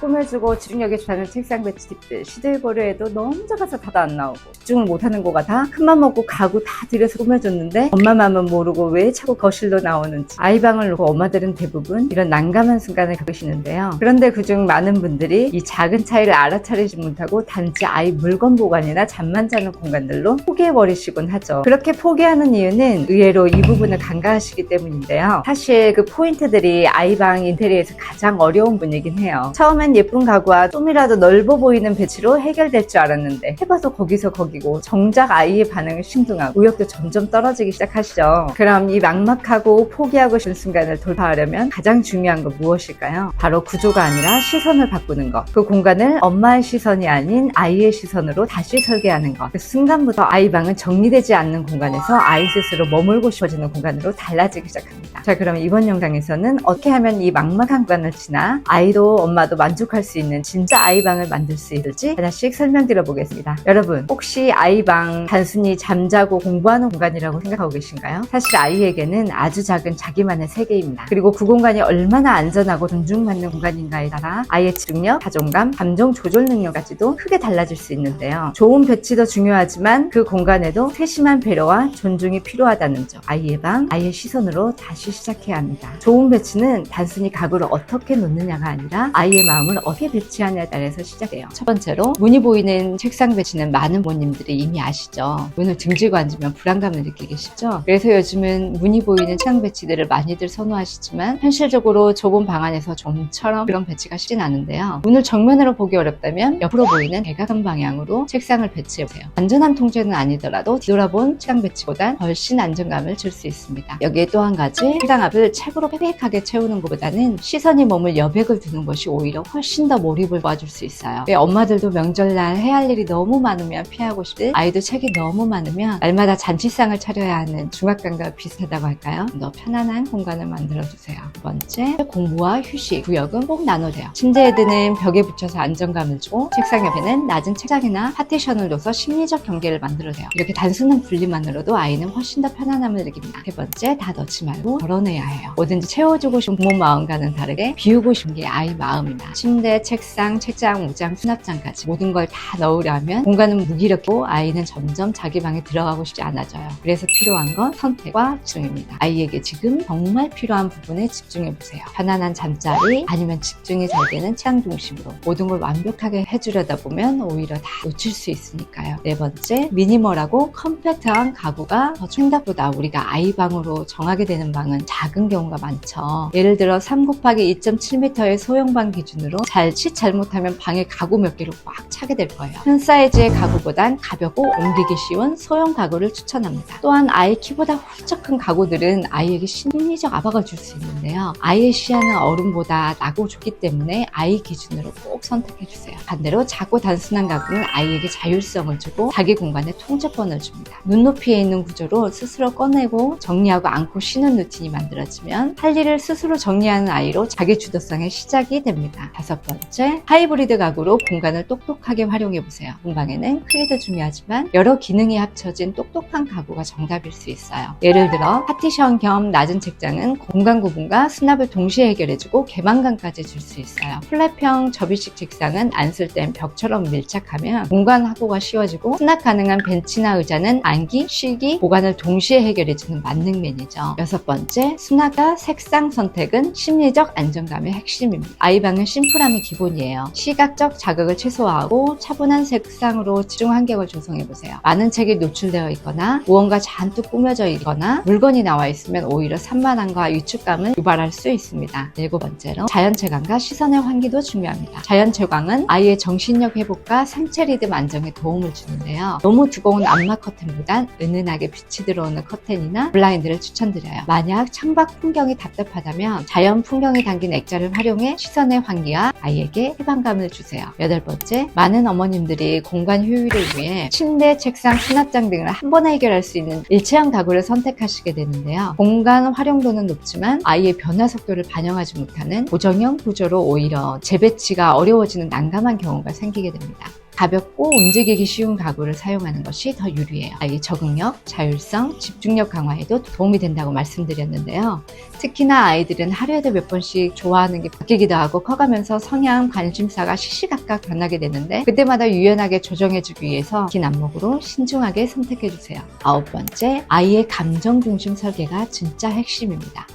꾸며주고 집중력이 좋다는 책상 배치 팁들 시도해보려 해도 너무 작아서 다도 안 나오고 집중을 못하는 거 같아 큰맘 먹고 가구 다 들여서 꾸며줬는데 엄마 맘은 모르고 왜 자꾸 거실로 나오는지. 아이 방을 놓고 엄마들은 대부분 이런 난감한 순간을 겪으시는데요. 그런데 그중 많은 분들이 이 작은 차이를 알아차리지 못하고 단지 아이 물건 보관이나 잠만 자는 공간들로 포기해버리시곤 하죠. 그렇게 포기하는 이유는 의외로 이 부분을 간과하시기 때문인데요. 사실 그 포인트들이 아이 방 인테리어에서 가장 어려운 분이긴 해요. 처음 엔 예쁜 가구와 좀이라도 넓어 보이는 배치로 해결될 줄 알았는데 해봐도 거기서 거기고 정작 아이의 반응은 신중하고 의욕도 점점 떨어지기 시작하시죠. 그럼 이 막막하고 포기하고 싶은 순간을 돌파하려면 가장 중요한 건 무엇일까요? 바로 구조가 아니라 시선을 바꾸는 것. 그 공간을 엄마의 시선이 아닌 아이의 시선으로 다시 설계하는 것. 그 순간부터 아이 방은 정리되지 않는 공간에서 아이 스스로 머물고 싶어지는 공간으로 달라지기 시작합니다. 자, 그럼 이번 영상에서는 어떻게 하면 이 막막한 공간을 지나 아이도 엄마도 만족 할 수 있는 진짜 아이방을 만들 수 있을지 하나씩 설명드려 보겠습니다. 여러분, 혹시 아이방 단순히 잠자고 공부하는 공간이라고 생각하고 계신가요? 사실 아이에게는 아주 작은 자기만의 세계입니다. 그리고 그 공간이 얼마나 안전하고 존중받는 공간인가에 따라 아이의 집중력, 자존감, 감정 조절 능력까지도 크게 달라질 수 있는데요. 좋은 배치도 중요하지만 그 공간에도 세심한 배려와 존중이 필요하다는 점. 아이의 방, 아이의 시선으로 다시 시작해야 합니다. 좋은 배치는 단순히 가구를 어떻게 놓느냐가 아니라 아이의 마음 을 어떻게 배치하냐에 따라서 시작해요. 첫 번째로 문이 보이는 책상 배치는 많은 부모님들이 이미 아시죠. 문을 등지고 앉으면 불안감을 느끼기 쉽죠. 그래서 요즘은 문이 보이는 책상 배치들을 많이들 선호하시지만 현실적으로 좁은 방 안에서 좀처럼 그런 배치가 쉽진 않은데요. 문을 정면으로 보기 어렵다면 옆으로 보이는 대각선 방향으로 책상을 배치해보세요. 완전한 통제는 아니더라도 뒤돌아본 책상 배치보단 훨씬 안정감을 줄 수 있습니다. 여기에 또 한 가지 책상 앞을 책으로 빽빽하게 채우는 것보다는 시선이 머물 여백을 두는 것이 오히려 훨씬 더 몰입을 도와줄 수 있어요. 왜 엄마들도 명절날 해야 할 일이 너무 많으면 피하고 싶을 아이도 책이 너무 많으면 날마다 잔치상을 차려야 하는 중압감과 비슷하다고 할까요? 더 편안한 공간을 만들어주세요. 두 번째, 공부와 휴식 구역은 꼭 나눠돼요. 침대에 드는 벽에 붙여서 안정감을 주고 책상 옆에는 낮은 책상이나 파티션을 둬서 심리적 경계를 만들어줘요. 이렇게 단순한 분리만으로도 아이는 훨씬 더 편안함을 느낍니다. 세 번째, 다 넣지 말고 덜어내야 해요. 뭐든지 채워주고 싶은 부모 마음과는 다르게 비우고 싶은 게 아이 마음입니다. 침대, 책상, 책장, 우장, 수납장까지 모든 걸 다 넣으려면 공간은 무기력고 아이는 점점 자기 방에 들어가고 싶지 않아져요. 그래서 필요한 건 선택과 집중입니다. 아이에게 지금 정말 필요한 부분에 집중해 보세요. 편안한 잠자리 아니면 집중이 잘 되는 취향 중심으로 모든 걸 완벽하게 해주려다 보면 오히려 다 놓칠 수 있으니까요. 네 번째, 미니멀하고 컴팩트한 가구가 더 생각보다 우리가 아이 방으로 정하게 되는 방은 작은 경우가 많죠. 예를 들어 3 곱하기 2.7m의 소형방 기준으로 잘치 잘못하면 방에 가구 몇 개로 꽉 차게 될 거예요. 큰 사이즈의 가구보단 가볍고 옮기기 쉬운 소형 가구를 추천합니다. 또한 아이 키보다 훌쩍 큰 가구들은 아이에게 심리적 압박을 줄 수 있는데요. 아이의 시야는 어른보다 나고 좋기 때문에 아이 기준으로 꼭 선택해 주세요. 반대로 작고 단순한 가구는 아이에게 자율성을 주고 자기 공간에 통제권을 줍니다. 눈높이에 있는 구조로 스스로 꺼내고 정리하고 안고 쉬는 루틴이 만들어지면 할 일을 스스로 정리하는 아이로 자기 주도성의 시작이 됩니다. 다섯 번째, 하이브리드 가구로 공간을 똑똑하게 활용해 보세요. 공방에는 크기도 중요하지만 여러 기능이 합쳐진 똑똑한 가구가 정답일 수 있어요. 예를 들어 파티션 겸 낮은 책장은 공간 구분과 수납을 동시에 해결해주고 개방감까지 줄 수 있어요. 플랫형 접이식 책상은 안 쓸 땐 벽처럼 밀착하면 공간 확보가 쉬워지고 수납 가능한 벤치나 의자는 앉기, 쉬기, 보관을 동시에 해결해주는 만능맨이죠. 여섯 번째, 수납과 색상 선택은 심리적 안정감의 핵심입니다. 아이방은 심플 함이 기본이에요. 시각적 자극을 최소화하고 차분한 색상으로 집중 환경을 조성해보세요. 많은 책이 노출되어 있거나 무언가 잔뜩 꾸며져 있거나 물건이 나와 있으면 오히려 산만함과 위축감을 유발할 수 있습니다. 일곱 번째로 자연채광과 시선의 환기도 중요합니다. 자연채광은 아이의 정신력 회복과 생체 리듬 안정에 도움을 주는데요. 너무 두꺼운 암막 커튼보단 은은하게 빛이 들어오는 커튼이나 블라인드를 추천드려요. 만약 창밖 풍경이 답답하다면 자연 풍경이 담긴 액자를 활용해 시선의 환기와 아이에게 해방감을 주세요. 여덟 번째, 많은 어머님들이 공간 효율을 위해 침대, 책상, 수납장 등을 한 번에 해결할 수 있는 일체형 가구를 선택하시게 되는데요. 공간 활용도는 높지만 아이의 변화 속도를 반영하지 못하는 고정형 구조로 오히려 재배치가 어려워지는 난감한 경우가 생기게 됩니다. 가볍고 움직이기 쉬운 가구를 사용하는 것이 더 유리해요. 아이 적응력, 자율성, 집중력 강화에도 도움이 된다고 말씀드렸는데요. 특히나 아이들은 하루에도 몇 번씩 좋아하는 게 바뀌기도 하고 커가면서 성향, 관심사가 시시각각 변하게 되는데 그때마다 유연하게 조정해주기 위해서 긴 안목으로 신중하게 선택해주세요. 아홉 번째, 아이의 감정 중심 설계가 진짜 핵심입니다.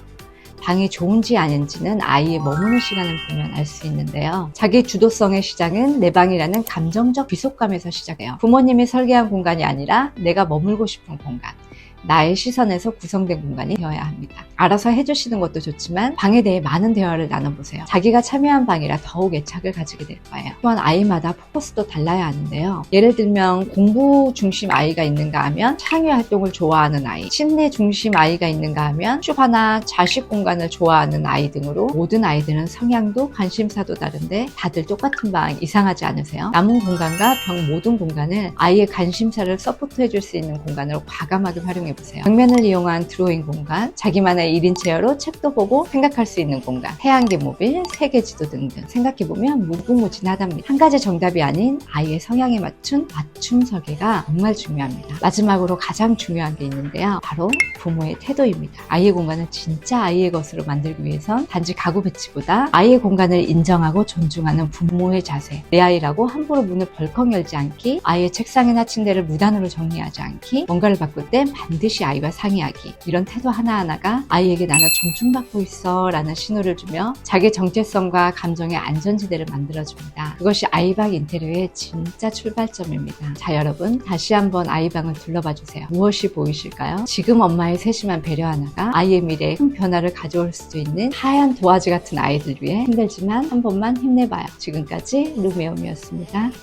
방이 좋은지 아닌지는 아이의 머무는 시간을 보면 알 수 있는데요. 자기 주도성의 시작은 내 방이라는 감정적 비속감에서 시작해요. 부모님이 설계한 공간이 아니라 내가 머물고 싶은 공간. 나의 시선에서 구성된 공간이 되어야 합니다. 알아서 해주시는 것도 좋지만 방에 대해 많은 대화를 나눠보세요. 자기가 참여한 방이라 더욱 애착을 가지게 될 거예요. 또한 아이마다 포커스도 달라야 하는데요. 예를 들면 공부 중심 아이가 있는가 하면 창의 활동을 좋아하는 아이, 심리 중심 아이가 있는가 하면 휴가나 자식 공간을 좋아하는 아이 등으로 모든 아이들은 성향도 관심사도 다른데 다들 똑같은 방 이상하지 않으세요? 남은 공간과 병 모든 공간을 아이의 관심사를 서포트해 줄 수 있는 공간으로 과감하게 활용해 보세요. 벽면을 이용한 드로잉 공간, 자기만의 1인 체어로 책도 보고 생각할 수 있는 공간, 해양계 모빌, 세계 지도 등등 생각해보면 무궁무진하답니다. 한 가지 정답이 아닌 아이의 성향에 맞춘 맞춤 설계가 정말 중요합니다. 마지막으로 가장 중요한 게 있는데요. 바로 부모의 태도입니다. 아이의 공간을 진짜 아이의 것으로 만들기 위해선 단지 가구 배치보다 아이의 공간을 인정하고 존중하는 부모의 자세, 내 아이라고 함부로 문을 벌컥 열지 않기, 아이의 책상이나 침대를 무단으로 정리하지 않기, 뭔가를 바꿀 땐 반드시 아이와 상의하기, 이런 태도 하나하나가 아이에게 나는 존중받고 있어 라는 신호를 주며 자기 정체성과 감정의 안전지대를 만들어줍니다. 그것이 아이방 인테리어의 진짜 출발점입니다. 자, 여러분, 다시 한번 아이방을 둘러봐 주세요. 무엇이 보이실까요? 지금 엄마의 세심한 배려 하나가 아이의 미래에 큰 변화를 가져올 수도 있는 하얀 도화지 같은 아이들 위해 힘들지만 한 번만 힘내봐요. 지금까지 루미엄이었습니다.